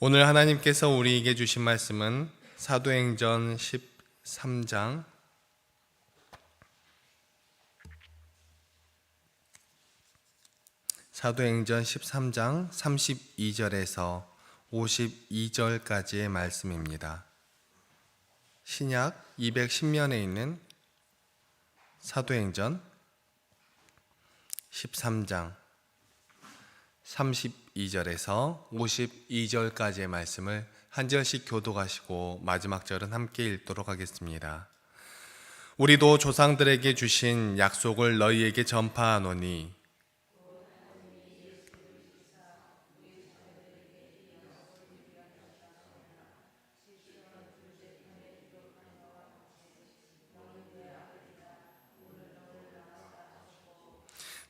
오늘 하나님께서 우리에게 주신 말씀은 사도행전 13장 사도행전 13장 32절에서 52절까지의 말씀입니다. 신약 210면에 있는 사도행전 13장 32 절에서 52절까지의 말씀을 한 절씩 교독하시고 마지막 절은 함께 읽도록 하겠습니다. 우리도 조상들에게 주신 약속을 너희에게 전파하노니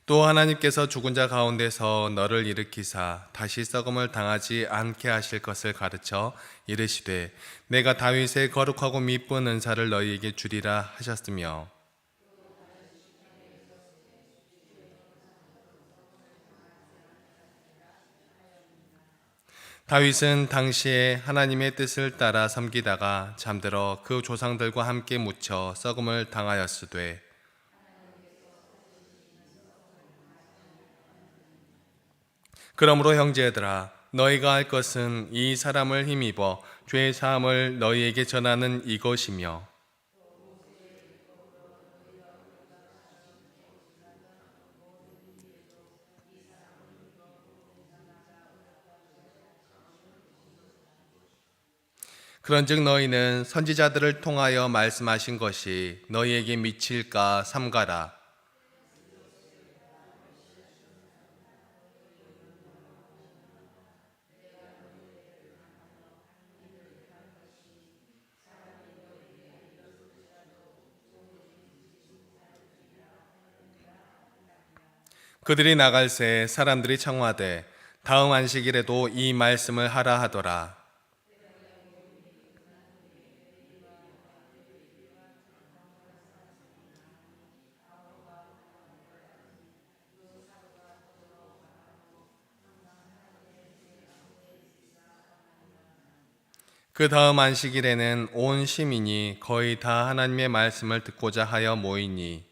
또 하나님께서 죽은 자 가운데서 너를 일으키사 다시 썩음을 당하지 않게 하실 것을 가르쳐 이르시되 내가 다윗의 거룩하고 미쁜 은사를 너희에게 주리라 하셨으며. 다윗은 당시에 하나님의 뜻을 따라 섬기다가 잠들어 그 조상들과 함께 묻혀 썩음을 당하였으되 그러므로 형제들아 너희가 할 것은 이 사람을 힘입어 죄 사함을 너희에게 전하는 이것이며. 그런즉 너희는 선지자들을 통하여 말씀하신 것이 너희에게 미칠까 삼가라 그들이 나갈 새 사람들이 청와대 다음 안식일에도 이 말씀을 하라 하더라. 그 다음 안식일에는 온 시민이 거의 다 하나님의 말씀을 듣고자 하여 모이니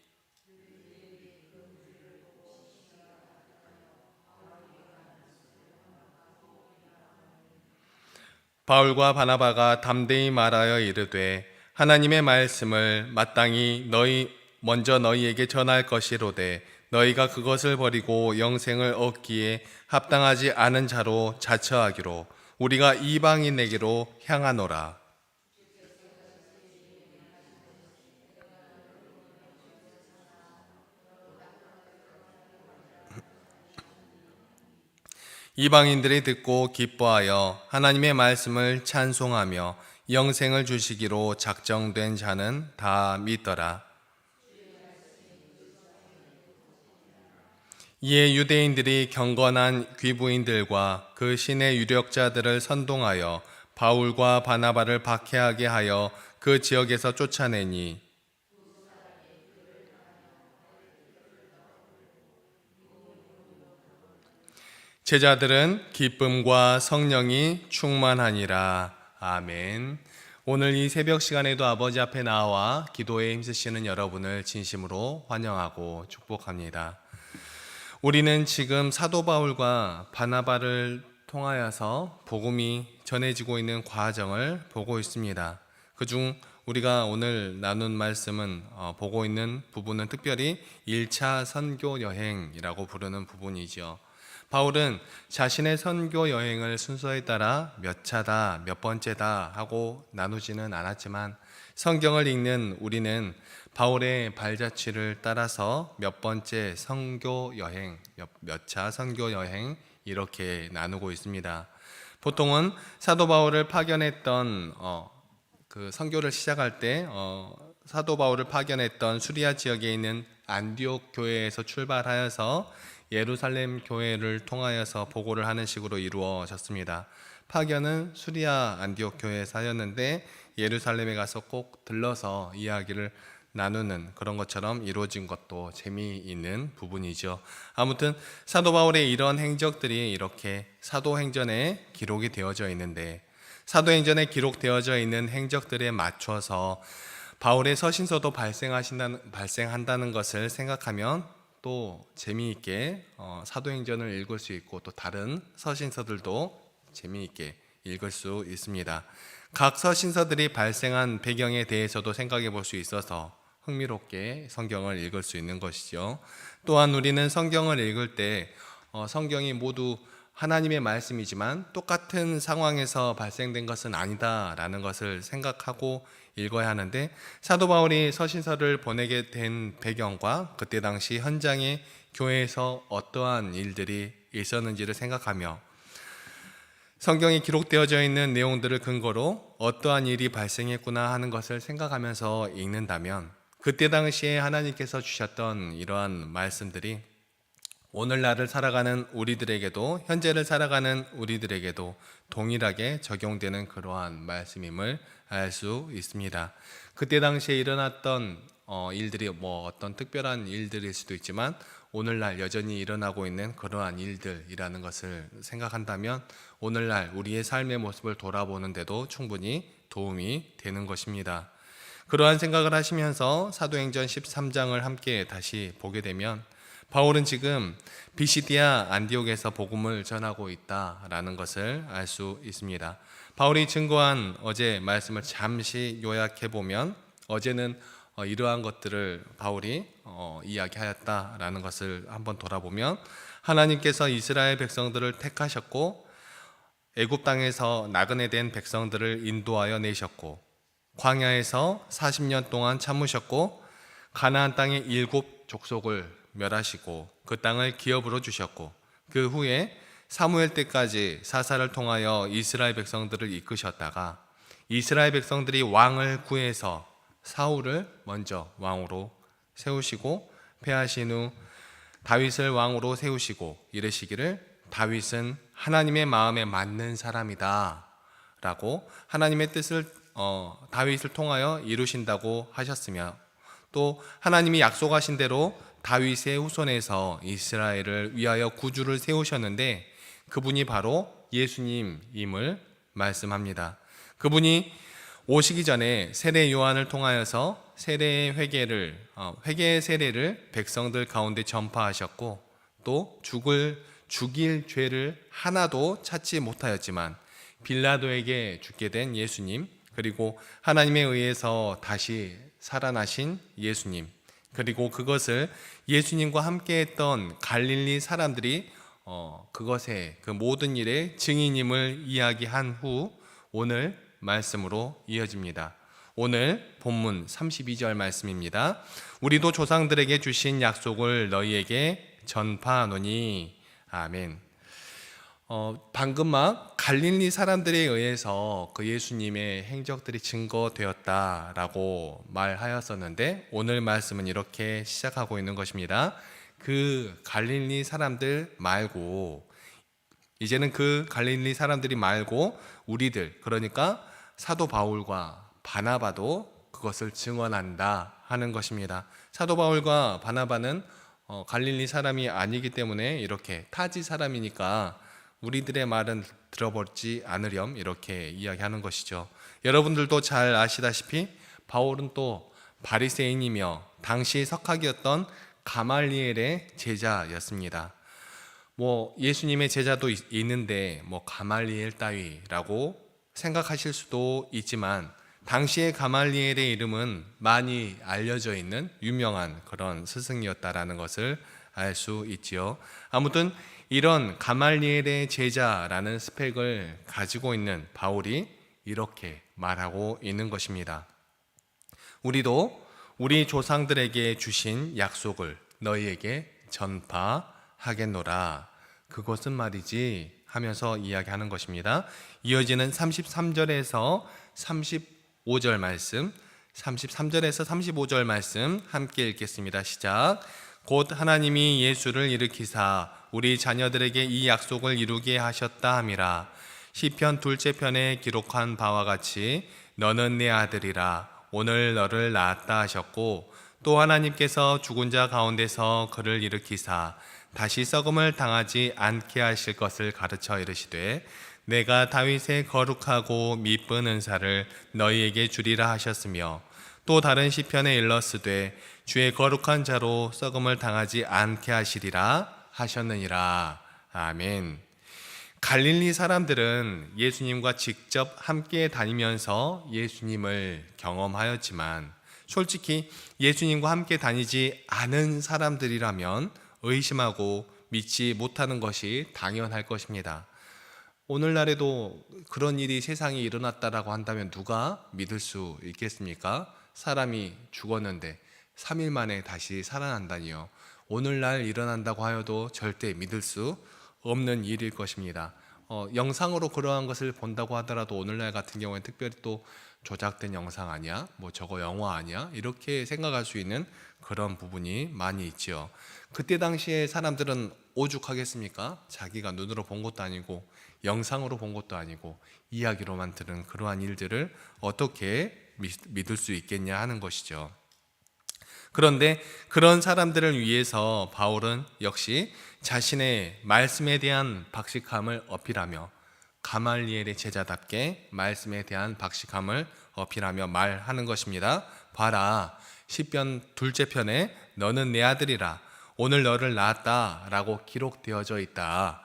바울과 바나바가 담대히 말하여 이르되 하나님의 말씀을 마땅히 너희 먼저 너희에게 전할 것이로되 너희가 그것을 버리고 영생을 얻기에 합당하지 않은 자로 자처하기로 우리가 이방인에게로 향하노라 이방인들이 듣고 기뻐하여 하나님의 말씀을 찬송하며 영생을 주시기로 작정된 자는 다 믿더라. 이에 유대인들이 경건한 귀부인들과 그 신의 유력자들을 선동하여 바울과 바나바를 박해하게 하여 그 지역에서 쫓아내니 제자들은 기쁨과 성령이 충만하니라. 아멘. 오늘 이 새벽 시간에도 아버지 앞에 나와 기도에 힘쓰시는 여러분을 진심으로 환영하고 축복합니다. 우리는 지금 사도 바울과 바나바를 통하여서 복음이 전해지고 있는 과정을 보고 있습니다. 그중 우리가 오늘 나눈 말씀은 어, 보고 있는 부분은 특별히 1차 선교 여행이라고 부르는 부분이죠. 바울은 자신의 선교 여행을 순서에 따라 몇 차다, 몇 번째다 하고 나누지는 않았지만 성경을 읽는 우리는 바울의 발자취를 따라서 몇 번째 선교 여행, 몇 차 선교 여행 이렇게 나누고 있습니다. 보통은 사도 바울을 파견했던 어, 그 선교를 시작할 때 어, 사도 바울을 파견했던 수리아 지역에 있는 안디옥 교회에서 출발하여서 예루살렘 교회를 통하여서 보고를 하는 식으로 이루어졌습니다. 파견은 수리아 안디옥 교회에 사였는데 예루살렘에 가서 꼭 들러서 이야기를 나누는 그런 것처럼 이루어진 것도 재미있는 부분이죠. 아무튼 사도 바울의 이런 행적들이 이렇게 사도행전에 기록이 되어져 있는데 사도행전에 기록되어져 있는 행적들에 맞춰서 바울의 서신서도 발생하신다는 발생한다는 것을 생각하면 또 재미있게 어, 사도행전을 읽을 수 있고 또 다른 서신서들도 재미있게 읽을 수 있습니다. 각 서신서들이 발생한 배경에 대해서도 생각해 볼 수 있어서 흥미롭게 성경을 읽을 수 있는 것이죠. 또한 우리는 성경을 읽을 때 어, 성경이 모두 하나님의 말씀이지만 똑같은 상황에서 발생된 것은 아니다라는 것을 생각하고 읽어야 하는데 사도 바울이 서신서를 보내게 된 배경과 그때 당시 현장에 교회에서 어떠한 일들이 있었는지를 생각하며 성경에 기록되어져 있는 내용들을 근거로 어떠한 일이 발생했구나 하는 것을 생각하면서 읽는다면 그때 당시에 하나님께서 주셨던 이러한 말씀들이 오늘날을 살아가는 우리들에게도 현재를 살아가는 우리들에게도 동일하게 적용되는 그러한 말씀임을 알 수 있습니다. 그때 당시에 일어났던 어, 일들이 뭐 어떤 특별한 일들일 수도 있지만 오늘날 여전히 일어나고 있는 그러한 일들이라는 것을 생각한다면 오늘날 우리의 삶의 모습을 돌아보는데도 충분히 도움이 되는 것입니다. 그러한 생각을 하시면서 사도행전 13장을 함께 다시 보게 되면 바울은 지금 비시디아 안디옥에서 복음을 전하고 있다라는 것을 알 수 있습니다. 바울이 증거한 어제 말씀을 잠시 요약해 보면 어제는 어, 이러한 것들을 바울이 어, 이야기하였다라는 것을 한번 돌아보면 하나님께서 이스라엘 백성들을 택하셨고 애굽 땅에서 나그네 된 백성들을 인도하여 내셨고 광야에서 40년 동안 참으셨고 가나안 땅의 일곱 족속을 멸하시고 그 땅을 기업으로 주셨고 그 후에 사무엘 때까지 사사를 통하여 이스라엘 백성들을 이끄셨다가 이스라엘 백성들이 왕을 구해서 사울을 먼저 왕으로 세우시고 패하신 후 다윗을 왕으로 세우시고 이르시기를 다윗은 하나님의 마음에 맞는 사람이다 라고 하나님의 뜻을 어, 다윗을 통하여 이루신다고 하셨으며 또 하나님이 약속하신 대로 다윗의 후손에서 이스라엘을 위하여 구주를 세우셨는데 그분이 바로 예수님임을 말씀합니다. 그분이 오시기 전에 세례 요한을 통하여서 세례의 회개를 어, 회개의 세례를 백성들 가운데 전파하셨고 또 죽을 죽일 죄를 하나도 찾지 못하였지만 빌라도에게 죽게 된 예수님 그리고 하나님에 의해서 다시 살아나신 예수님 그리고 그것을 예수님과 함께 했던 갈릴리 사람들이 어, 그것의 그 모든 일의 증인임을 이야기한 후 오늘 말씀으로 이어집니다. 오늘 본문 32절 말씀입니다. 우리도 조상들에게 주신 약속을 너희에게 전파하노니 아멘. 어, 방금 막 갈릴리 사람들에 의해서 그 예수님의 행적들이 증거되었다라고 말하였었는데 오늘 말씀은 이렇게 시작하고 있는 것입니다. 그 갈릴리 사람들 말고 이제는 그 갈릴리 사람들이 말고 우리들 그러니까 사도 바울과 바나바도 그것을 증언한다 하는 것입니다. 사도 바울과 바나바는 어, 갈릴리 사람이 아니기 때문에 이렇게 타지 사람이니까 우리들의 말은 들어보지 않으렴 이렇게 이야기하는 것이죠. 여러분들도 잘 아시다시피 바울은 또 바리새인이며 당시 석학이었던 가말리엘의 제자였습니다. 뭐 예수님의 제자도 있- 있는데 뭐 가말리엘 따위라고 생각하실 수도 있지만 당시의 가말리엘의 이름은 많이 알려져 있는 유명한 그런 스승이었다라는 것을 알 수 있지요. 아무튼 이런 가말리엘의 제자라는 스펙을 가지고 있는 바울이 이렇게 말하고 있는 것입니다. 우리도 우리 조상들에게 주신 약속을 너희에게 전파하겠노라. 그것은 말이지 하면서 이야기하는 것입니다. 이어지는 33절에서 35절 말씀, 33절에서 35절 말씀 함께 읽겠습니다. 시작. 곧 하나님이 예수를 일으키사 우리 자녀들에게 이 약속을 이루게 하셨다 함이라. 시편 둘째 편에 기록한 바와 같이 너는 내 아들이라 오늘 너를 낳았다 하셨고 또 하나님께서 죽은 자 가운데서 그를 일으키사 다시 썩음을 당하지 않게 하실 것을 가르쳐 이르시되 내가 다윗의 거룩하고 미쁜 은사를 너희에게 주리라 하셨으며 또 다른 시편에 일렀으되 주의 거룩한 자로 썩음을 당하지 않게 하시리라 하셨느니라 아멘. 갈릴리 사람들은 예수님과 직접 함께 다니면서 예수님을 경험하였지만 솔직히 예수님과 함께 다니지 않은 사람들이라면 의심하고 믿지 못하는 것이 당연할 것입니다. 오늘날에도 그런 일이 세상에 일어났다라고 한다면 누가 믿을 수 있겠습니까? 사람이 죽었는데 3일 만에 다시 살아난다니요. 오늘날 일어난다고 하여도 절대 믿을 수 없는 일일 것입니다. 어, 영상으로 그러한 것을 본다고 하더라도 오늘날 같은 경우에 특별히 또 조작된 영상 아니야? 뭐 저거 영화 아니야? 이렇게 생각할 수 있는 그런 부분이 많이 있지요. 그때 당시에 사람들은 오죽하겠습니까? 자기가 눈으로 본 것도 아니고 영상으로 본 것도 아니고 이야기로만 들은 그러한 일들을 어떻게 믿- 믿을 수 있겠냐 하는 것이죠. 그런데 그런 사람들을 위해서 바울은 역시 자신의 말씀에 대한 박식함을 어필하며 가말리엘의 제자답게 말씀에 대한 박식함을 어필하며 말하는 것입니다. 봐라. 시편 둘째 편에 너는 내 아들이라 오늘 너를 낳았다라고 기록되어져 있다.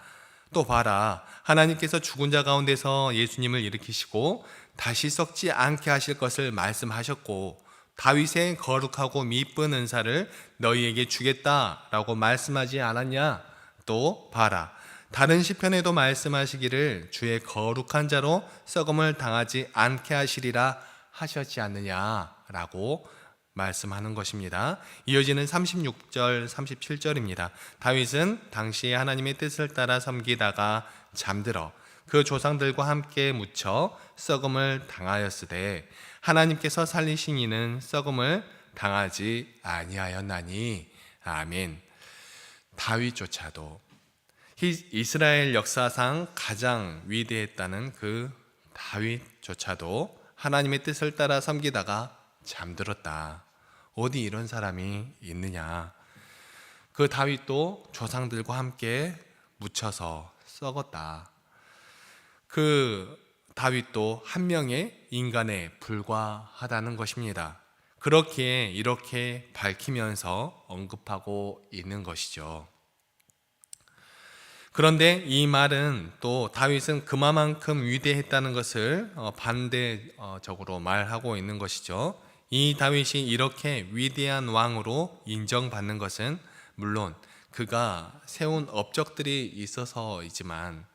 또 봐라. 하나님께서 죽은 자 가운데서 예수님을 일으키시고 다시 썩지 않게 하실 것을 말씀하셨고 다윗의 거룩하고 미쁜 은사를 너희에게 주겠다라고 말씀하지 않았냐? 또 봐라. 다른 시편에도 말씀하시기를 주의 거룩한 자로 썩음을 당하지 않게 하시리라 하셨지 않느냐라고 말씀하는 것입니다. 이어지는 36절, 37절입니다. 다윗은 당시에 하나님의 뜻을 따라 섬기다가 잠들어 그 조상들과 함께 묻혀 썩음을 당하였으되 하나님께서 살리신 이는 썩음을 당하지 아니하였나니 아멘. 다윗조차도 히- 이스라엘 역사상 가장 위대했다는 그 다윗조차도 하나님의 뜻을 따라 섬기다가 잠들었다. 어디 이런 사람이 있느냐? 그 다윗도 조상들과 함께 묻혀서 썩었다. 그 다윗도 한 명의 인간에 불과하다는 것입니다. 그렇게 이렇게 밝히면서 언급하고 있는 것이죠. 그런데 이 말은 또 다윗은 그만큼 위대했다는 것을 어, 반대적으로 말하고 있는 것이죠. 이 다윗이 이렇게 위대한 왕으로 인정받는 것은 물론 그가 세운 업적들이 있어서이지만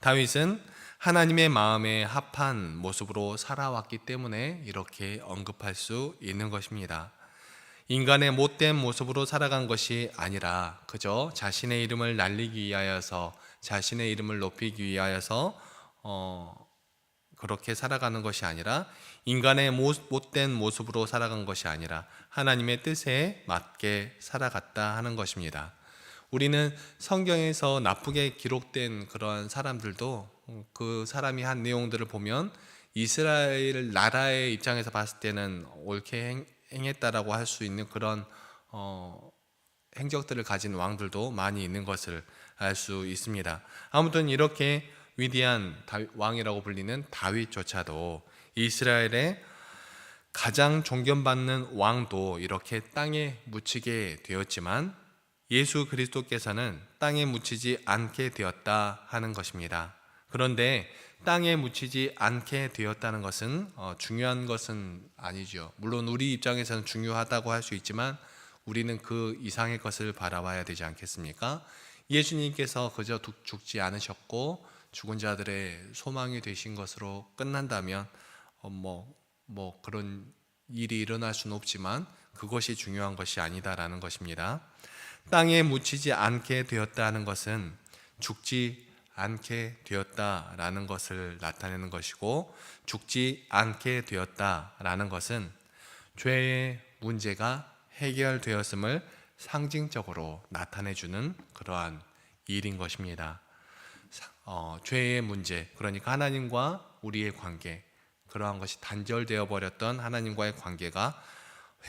다윗은 하나님의 마음에 합한 모습으로 살아왔기 때문에 이렇게 언급할 수 있는 것입니다. 인간의 못된 모습으로 살아간 것이 아니라 그저 자신의 이름을 날리기 위하여서 자신의 이름을 높이기 위하여서 어, 그렇게 살아가는 것이 아니라 인간의 모- 못된 모습으로 살아간 것이 아니라 하나님의 뜻에 맞게 살아갔다 하는 것입니다. 우리는 성경에서 나쁘게 기록된 그러한 사람들도 그 사람이 한 내용들을 보면 이스라엘 나라의 입장에서 봤을 때는 옳게 행, 행했다라고 할 수 있는 그런 어, 행적들을 가진 왕들도 많이 있는 것을 알 수 있습니다. 아무튼 이렇게 위대한 다윗- 왕이라고 불리는 다윗조차도 이스라엘의 가장 존경받는 왕도 이렇게 땅에 묻히게 되었지만 예수 그리스도께서는 땅에 묻히지 않게 되었다 하는 것입니다. 그런데 땅에 묻히지 않게 되었다는 것은 어, 중요한 것은 아니죠. 물론 우리 입장에서는 중요하다고 할 수 있지만 우리는 그 이상의 것을 바라봐야 되지 않겠습니까? 예수님께서 그저 죽- 죽지 않으셨고 죽은 자들의 소망이 되신 것으로 끝난다면 어, 뭐, 뭐 그런 일이 일어날 수는 없지만 그것이 중요한 것이 아니다라는 것입니다. 땅에 묻히지 않게 되었다는 것은 죽지 않게 되었다라는 것을 나타내는 것이고 죽지 않게 되었다라는 것은 죄의 문제가 해결되었음을 상징적으로 나타내 주는 그러한 일인 것입니다. 어, 죄의 문제, 그러니까 하나님과 우리의 관계, 그러한 것이 단절되어 버렸던 하나님과의 관계가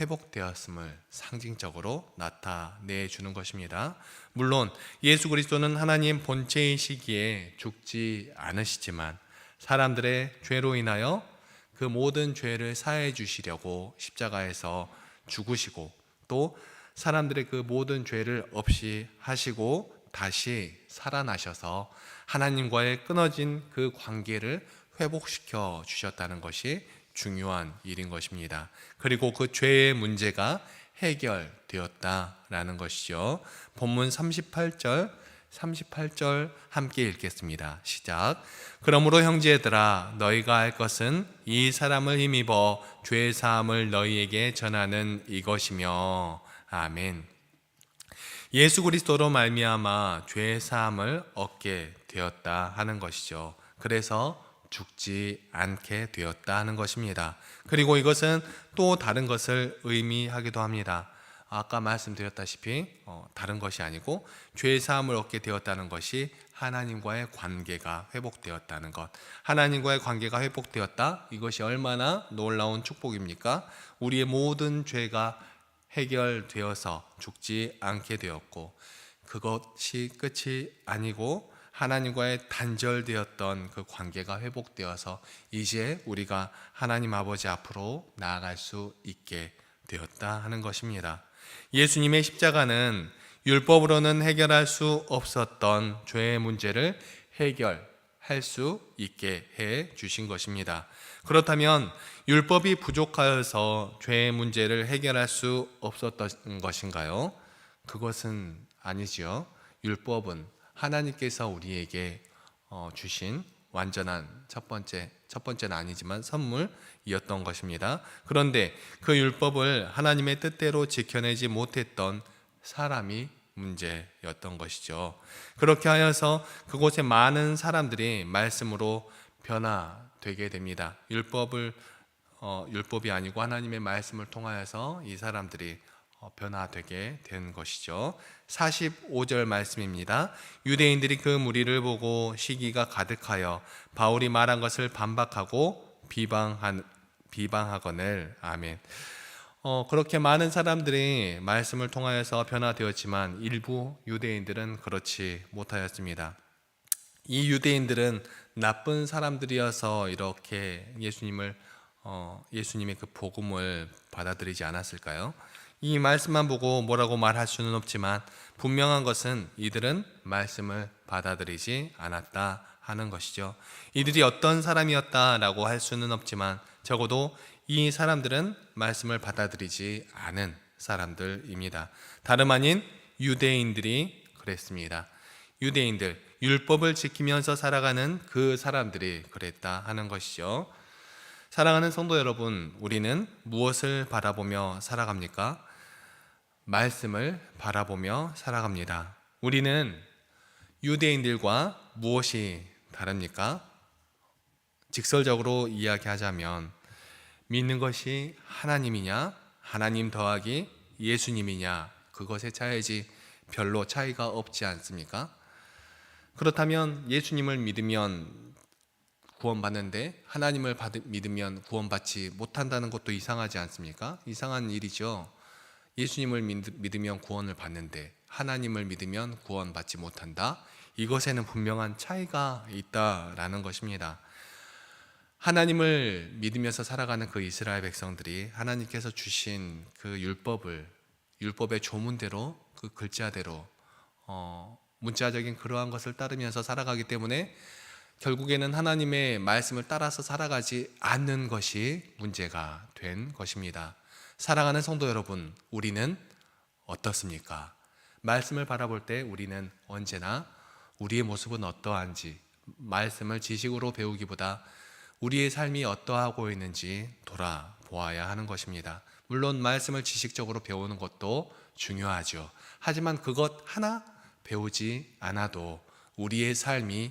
회복되었음을 상징적으로 나타내 주는 것입니다. 물론 예수 그리스도는 하나님 본체이시기에 죽지 않으시지만 사람들의 죄로 인하여 그 모든 죄를 사해 주시려고 십자가에서 죽으시고 또 사람들의 그 모든 죄를 없이 하시고 다시 살아나셔서 하나님과의 끊어진 그 관계를 회복시켜 주셨다는 것이 중요한 일인 것입니다. 그리고 그 죄의 문제가 해결되었다라는 것이죠. 본문 38절 38절 함께 읽겠습니다. 시작. 그러므로 형제들아 너희가 할 것은 이 사람을 힘입어 죄 사함을 너희에게 전하는 이것이며 아멘. 예수 그리스도로 말미암아 죄 사함을 얻게 되었다 하는 것이죠. 그래서 죽지 않게 되었다 하는 것입니다. 그리고 이것은 또 다른 것을 의미하기도 합니다. 아까 말씀드렸다시피 어, 다른 것이 아니고 죄 사함을 얻게 되었다는 것이 하나님과의 관계가 회복되었다는 것. 하나님과의 관계가 회복되었다. 이것이 얼마나 놀라운 축복입니까? 우리의 모든 죄가 해결되어서 죽지 않게 되었고 그것이 끝이 아니고 하나님과의 단절되었던 그 관계가 회복되어서 이제 우리가 하나님 아버지 앞으로 나아갈 수 있게 되었다 하는 것입니다. 예수님의 십자가는 율법으로는 해결할 수 없었던 죄의 문제를 해결할 수 있게 해 주신 것입니다. 그렇다면 율법이 부족하여서 죄의 문제를 해결할 수 없었던 것인가요? 그것은 아니지요. 율법은 하나님께서 우리에게 어, 주신 완전한 첫 번째 첫 번째는 아니지만 선물이었던 것입니다. 그런데 그 율법을 하나님의 뜻대로 지켜내지 못했던 사람이 문제였던 것이죠. 그렇게 하여서 그곳에 많은 사람들이 말씀으로 변화되게 됩니다. 율법을 어, 율법이 아니고 하나님의 말씀을 통하여서 이 사람들이 어, 변화되게 된 것이죠. 45절 말씀입니다. 유대인들이 그 무리를 보고 시기가 가득하여 바울이 말한 것을 반박하고 비방한 비방하거늘 아멘. 어, 그렇게 많은 사람들이 말씀을 통하여서 변화되었지만 일부 유대인들은 그렇지 못하였습니다. 이 유대인들은 나쁜 사람들이어서 이렇게 예수님을 어, 예수님의 그 복음을 받아들이지 않았을까요? 이 말씀만 보고 뭐라고 말할 수는 없지만 분명한 것은 이들은 말씀을 받아들이지 않았다 하는 것이죠. 이들이 어떤 사람이었다라고 할 수는 없지만 적어도 이 사람들은 말씀을 받아들이지 않은 사람들입니다. 다름 아닌 유대인들이 그랬습니다. 유대인들, 율법을 지키면서 살아가는 그 사람들이 그랬다 하는 것이죠. 사랑하는 성도 여러분, 우리는 무엇을 바라보며 살아갑니까? 말씀을 바라보며 살아갑니다. 우리는 유대인들과 무엇이 다릅니까? 직설적으로 이야기하자면 믿는 것이 하나님이냐, 하나님 더하기 예수님이냐, 그것의 차이지 별로 차이가 없지 않습니까? 그렇다면 예수님을 믿으면 구원받는데 하나님을 믿으면 구원받지 못한다는 것도 이상하지 않습니까? 이상한 일이죠. 예수님을 믿으면 구원을 받는데 하나님을 믿으면 구원받지 못한다. 이것에는 분명한 차이가 있다라는 것입니다. 하나님을 믿으면서 살아가는 그 이스라엘 백성들이 하나님께서 주신 그 율법을 율법의 조문대로 그 글자대로 어, 문자적인 그러한 것을 따르면서 살아가기 때문에 결국에는 하나님의 말씀을 따라서 살아가지 않는 것이 문제가 된 것입니다. 사랑하는 성도 여러분, 우리는 어떻습니까? 말씀을 바라볼 때 우리는 언제나 우리의 모습은 어떠한지 말씀을 지식으로 배우기보다 우리의 삶이 어떠하고 있는지 돌아보아야 하는 것입니다. 물론 말씀을 지식적으로 배우는 것도 중요하죠. 하지만 그것 하나 배우지 않아도 우리의 삶이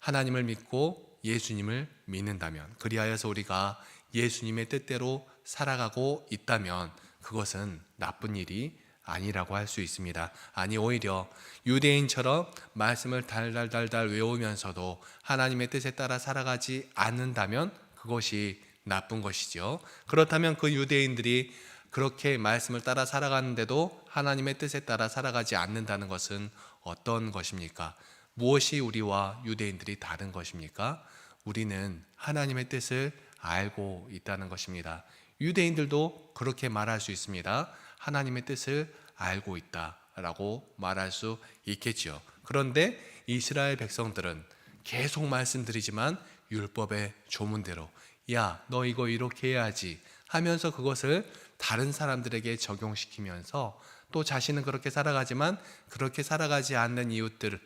하나님을 믿고 예수님을 믿는다면 그리하여서 우리가 예수님의 뜻대로 살아가고 있다면 그것은 나쁜 일이 아니라고 할 수 있습니다. 아니 오히려 유대인처럼 말씀을 달달달달 외우면서도 하나님의 뜻에 따라 살아가지 않는다면 그것이 나쁜 것이죠. 그렇다면 그 유대인들이 그렇게 말씀을 따라 살아가는데도 하나님의 뜻에 따라 살아가지 않는다는 것은 어떤 것입니까? 무엇이 우리와 유대인들이 다른 것입니까? 우리는 하나님의 뜻을 알고 있다는 것입니다. 유대인들도 그렇게 말할 수 있습니다. 하나님의 뜻을 알고 있다라고 말할 수 있겠지요. 그런데 이스라엘 백성들은 계속 말씀드리지만 율법의 조문대로 야, 너 이거 이렇게 해야지 하면서 그것을 다른 사람들에게 적용시키면서 또 자신은 그렇게 살아가지만 그렇게 살아가지 않는 이웃들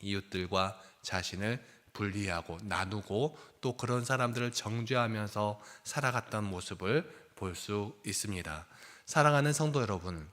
이웃들과 자신을 분리하고 나누고 또 그런 사람들을 정죄하면서 살아갔던 모습을 볼 수 있습니다. 사랑하는 성도 여러분,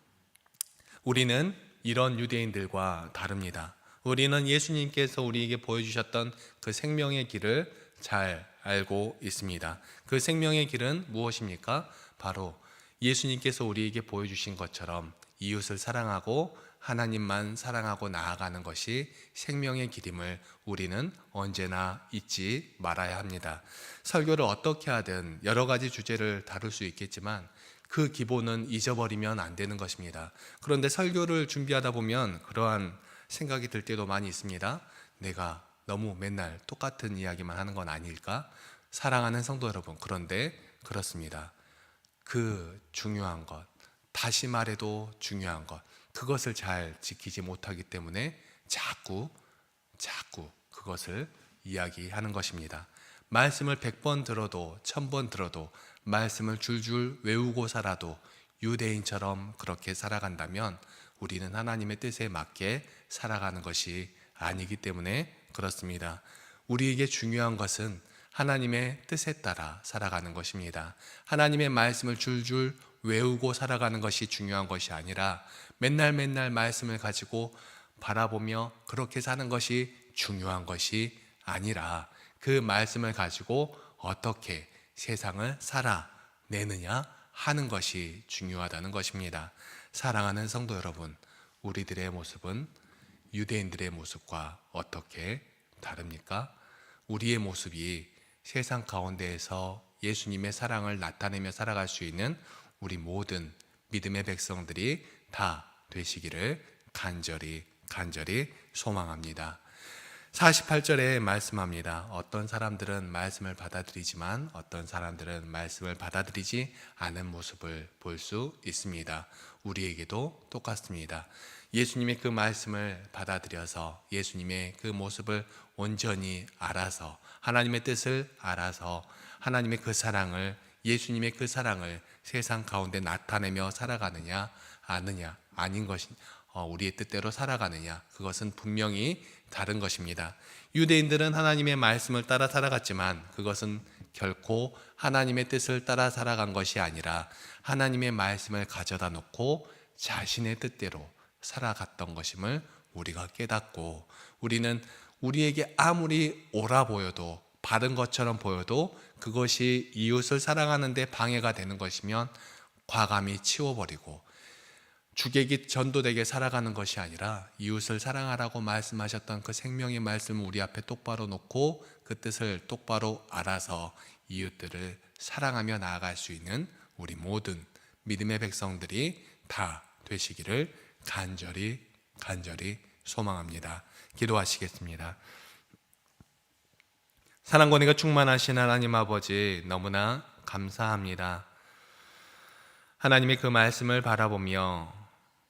우리는 이런 유대인들과 다릅니다. 우리는 예수님께서 우리에게 보여주셨던 그 생명의 길을 잘 알고 있습니다. 그 생명의 길은 무엇입니까? 바로 예수님께서 우리에게 보여주신 것처럼 이웃을 사랑하고 하나님만 사랑하고 나아가는 것이 생명의 길임을 우리는 언제나 잊지 말아야 합니다. 설교를 어떻게 하든 여러 가지 주제를 다룰 수 있겠지만 그 기본은 잊어버리면 안 되는 것입니다. 그런데 설교를 준비하다 보면 그러한 생각이 들 때도 많이 있습니다. 내가 너무 맨날 똑같은 이야기만 하는 건 아닐까? 사랑하는 성도 여러분, 그런데 그렇습니다. 그 중요한 것, 다시 말해도 중요한 것, 그것을 잘 지키지 못하기 때문에 자꾸, 자꾸 그것을 이야기하는 것입니다. 말씀을 100번 들어도, 1000번 들어도, 말씀을 줄줄 외우고 살아도 유대인처럼 그렇게 살아간다면 우리는 하나님의 뜻에 맞게 살아가는 것이 아니기 때문에 그렇습니다. 우리에게 중요한 것은 하나님의 뜻에 따라 살아가는 것입니다. 하나님의 말씀을 줄줄 외우고 살아가는 것이 중요한 것이 아니라 맨날 맨날 말씀을 가지고 바라보며 그렇게 사는 것이 중요한 것이 아니라 그 말씀을 가지고 어떻게 세상을 살아내느냐 하는 것이 중요하다는 것입니다. 사랑하는 성도 여러분, 우리들의 모습은 유대인들의 모습과 어떻게 다릅니까? 우리의 모습이 세상 가운데에서 예수님의 사랑을 나타내며 살아갈 수 있는 우리 모든 믿음의 백성들이 다 되시기를 간절히 간절히 소망합니다. 48절에 말씀합니다. 어떤 사람들은 말씀을 받아들이지만 어떤 사람들은 말씀을 받아들이지 않은 모습을 볼 수 있습니다. 우리에게도 똑같습니다. 예수님의 그 말씀을 받아들여서 예수님의 그 모습을 온전히 알아서 하나님의 뜻을 알아서 하나님의 그 사랑을 예수님의 그 사랑을 세상 가운데 나타내며 살아가느냐 아느냐 아닌 것이 어, 우리의 뜻대로 살아가느냐 그것은 분명히 다른 것입니다. 유대인들은 하나님의 말씀을 따라 살아갔지만 그것은 결코 하나님의 뜻을 따라 살아간 것이 아니라 하나님의 말씀을 가져다 놓고 자신의 뜻대로 살아갔던 것임을 우리가 깨닫고 우리는 우리에게 아무리 옳아 보여도 바른 것처럼 보여도 그것이 이웃을 사랑하는데 방해가 되는 것이면 과감히 치워버리고 주객이 전도되게 살아가는 것이 아니라 이웃을 사랑하라고 말씀하셨던 그 생명의 말씀을 우리 앞에 똑바로 놓고 그 뜻을 똑바로 알아서 이웃들을 사랑하며 나아갈 수 있는 우리 모든 믿음의 백성들이 다 되시기를 간절히 간절히 소망합니다. 기도하시겠습니다. 사랑권이가 충만하신 하나님 아버지 너무나 감사합니다. 하나님의 그 말씀을 바라보며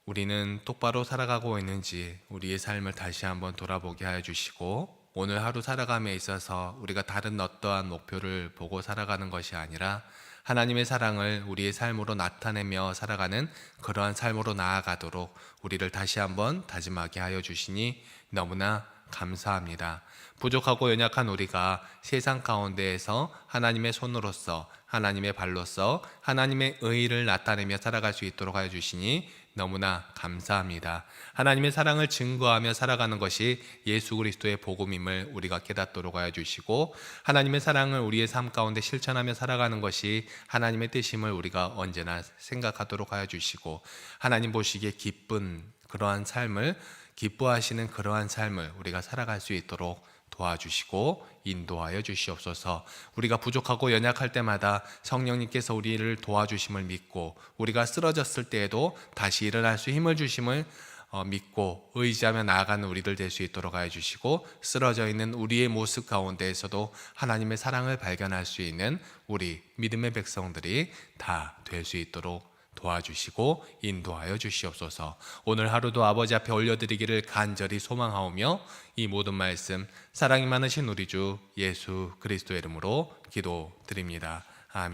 우리는 똑바로 살아가고 있는지 우리의 삶을 다시 한번 돌아보게 하여 주시고 오늘 하루 살아감에 있어서 우리가 다른 어떠한 목표를 보고 살아가는 것이 아니라 하나님의 사랑을 우리의 삶으로 나타내며 살아가는 그러한 삶으로 나아가도록 우리를 다시 한번 다짐하게 하여 주시니 너무나 감사합니다. 부족하고 연약한 우리가 세상 가운데에서 하나님의 손으로서 하나님의 발로서 하나님의 의를 나타내며 살아갈 수 있도록 하여 주시니 너무나 감사합니다. 하나님의 사랑을 증거하며 살아가는 것이 예수 그리스도의 복음임을 우리가 깨닫도록 하여 주시고 하나님의 사랑을 우리의 삶 가운데 실천하며 살아가는 것이 하나님의 뜻임을 우리가 언제나 생각하도록 하여 주시고 하나님 보시기에 기쁜 그러한 삶을 기뻐하시는 그러한 삶을 우리가 살아갈 수 있도록 도와주시고 인도하여 주시옵소서. 우리가 부족하고 연약할 때마다 성령님께서 우리를 도와주심을 믿고 우리가 쓰러졌을 때에도 다시 일어날 수 힘을 주심을 어, 믿고 의지하며 나아가는 우리들 될 수 있도록 하여 주시고 쓰러져 있는 우리의 모습 가운데에서도 하나님의 사랑을 발견할 수 있는 우리 믿음의 백성들이 다 될 수 있도록 도와주시고 인도하여 주시옵소서. 오늘 하루도 아버지 앞에 올려드리기를 간절히 소망하오며 이 모든 말씀 사랑이 많으신 우리 주 예수 그리스도의 이름으로 기도드립니다. 아멘.